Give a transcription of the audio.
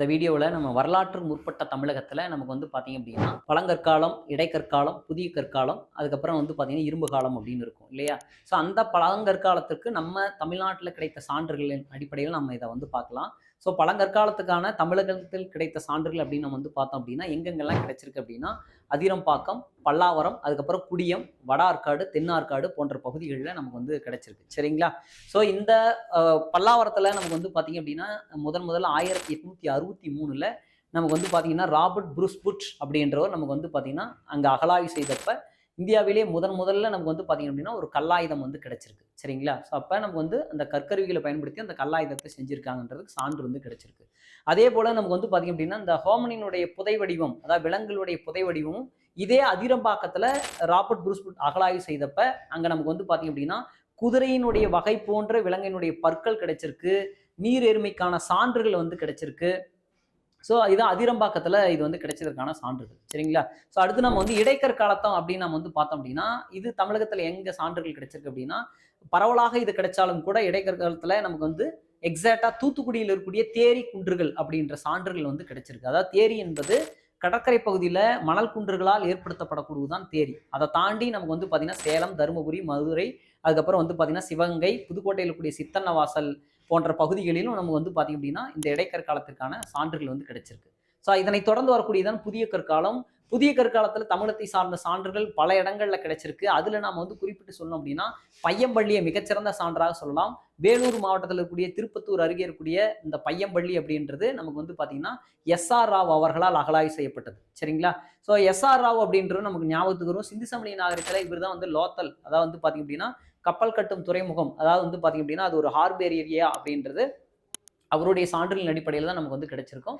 இந்த வீடியோவில் நம்ம வரலாற்று முற்பட்ட தமிழகத்தில் நமக்கு வந்து பார்த்திங்க அப்படின்னா பழங்கற்காலம் இடைக்கற்காலம் புதிய கற்காலம் அதுக்கப்புறம் வந்து பார்த்திங்கன்னா இரும்பு காலம் அப்படின்னு இருக்கும் இல்லையா? ஸோ அந்த பழங்கற்காலத்திற்கு நம்ம தமிழ்நாட்டில் கிடைத்த சான்றுகளின் அடிப்படையில் நம்ம இதை வந்து பார்க்கலாம். ஸோ பழங்கற்காலத்துக்கான தமிழகத்தில் கிடைத்த சான்றுகள் அப்படின்னு நம்ம வந்து பார்த்தோம் அப்படின்னா எங்கெங்கெல்லாம் கிடைச்சிருக்கு அப்படின்னா அதிரம்பாக்கம் பல்லாவரம் அதுக்கப்புறம் குடியம் வட ஆற்காடு தென்னார்காடு போன்ற பகுதிகளில் நமக்கு வந்து கிடைச்சிருக்கு. சரிங்களா? ஸோ இந்த பல்லாவரத்தில் நமக்கு வந்து பார்த்தீங்க அப்படின்னா முதன் முதல்ல ஆயிரத்தி எட்நூத்தி அறுபத்தி மூணில் நமக்கு வந்து பார்த்திங்கன்னா ராபர்ட் புருஸ்புட் அப்படின்றவர் நமக்கு வந்து பார்த்தீங்கன்னா அங்கே அகலாய்வு செய்தப்ப இந்தியாவிலே முதன் முதல்ல நமக்கு வந்து பார்த்தீங்க அப்படின்னா ஒரு கல்லாயுதம் வந்து கிடைச்சிருக்கு. சரிங்களா? ஸோ அப்போ நமக்கு வந்து அந்த கற்கருவிகளை பயன்படுத்தி அந்த கல்லாயுதத்தை செஞ்சுருக்காங்கன்றதுக்கு சான்று வந்து கிடைச்சிருக்கு. அதே போல் நமக்கு வந்து பார்த்தீங்க அப்படின்னா இந்த ஹோமனினுடைய புதை வடிவம் அதாவது விலங்குகளுடைய புதை வடிவமும் இதே அதிரம்பாக்கத்தில் ராபர்ட் ப்ரூஸ் புட் அகலாய்வு செய்தப்ப அங்கே நமக்கு வந்து பார்த்தீங்க அப்படின்னா குதிரையினுடைய வகை போன்ற விலங்கினுடைய பற்கள் கிடைச்சிருக்கு. நீர் எருமைக்கான சான்றுகள் வந்து கிடைச்சிருக்கு. ஸோ இது அதிரம்பாக்கத்தில் இது வந்து கிடைச்சதற்கான சான்றுகள். சரிங்களா? ஸோ அடுத்து நம்ம வந்து இடைக்கர் காலத்தம் அப்படின்னு நம்ம வந்து பார்த்தோம் அப்படின்னா இது தமிழகத்தில் எங்கே சான்றுகள் கிடைச்சிருக்கு அப்படின்னா பரவலாக இது கிடைச்சாலும் கூட இடைக்கர் காலத்தில் நமக்கு வந்து எக்ஸாக்டாக தூத்துக்குடியில் இருக்கக்கூடிய தேரி குன்றுகள் அப்படின்ற சான்றுகள் வந்து கிடைச்சிருக்கு. அதாவது தேரி என்பது கடற்கரை பகுதியில் மணல் குன்றுகளால் ஏற்படுத்தப்படக்கூடியதுதான் தேரி. அதை தாண்டி நமக்கு வந்து பார்த்தீங்கன்னா சேலம் தருமபுரி மதுரை அதுக்கப்புறம் வந்து பார்த்தீங்கன்னா சிவகங்கை புதுக்கோட்டையில் கூடிய சித்தன்னவாசல் போன்ற பகுதிகளிலும் நமக்கு வந்து பார்த்தீங்க அப்படின்னா இந்த இடைக்கற்காலத்திற்கான சான்றுகள் வந்து கிடைச்சிருக்கு. ஸோ இதனை தொடர்ந்து வரக்கூடியதான் புதிய கற்காலம் புதிய கற்காலத்தில் தமிழகத்தை சார்ந்த சான்றுகள் பல இடங்களில் கிடைச்சிருக்கு. அதில் நாம் வந்து குறிப்பிட்டு சொல்லணும் அப்படின்னா பையம்பள்ளியை மிகச்சிறந்த சான்றாக சொல்லலாம். வேலூர் மாவட்டத்தில் இருக்கக்கூடிய திருப்பத்தூர் அருகே இருக்கக்கூடிய இந்த பையம்பள்ளி அப்படின்றது நமக்கு வந்து பார்த்தீங்கன்னா எஸ்ஆர் ராவ் அவர்களால் அகலாய்வு செய்யப்பட்டது. சரிங்களா? ஸோ எஸ்ஆர் ராவ் அப்படின்றது நமக்கு ஞாபகத்துக்கு வரும். சிந்து சமணி நாகரிகத்தில் இவர் தான் வந்து லோத்தல். அதாவது வந்து பார்த்தீங்க அப்படின்னா கப்பல் கட்டும் துறைமுகம். அதாவது வந்து பார்த்தீங்க அப்படின்னா அது ஒரு ஹார்பேர் ஏரியா அப்படின்றது அவருடைய சான்றுகளின் அடிப்படையில் தான் நமக்கு வந்து கிடைச்சிருக்கும்.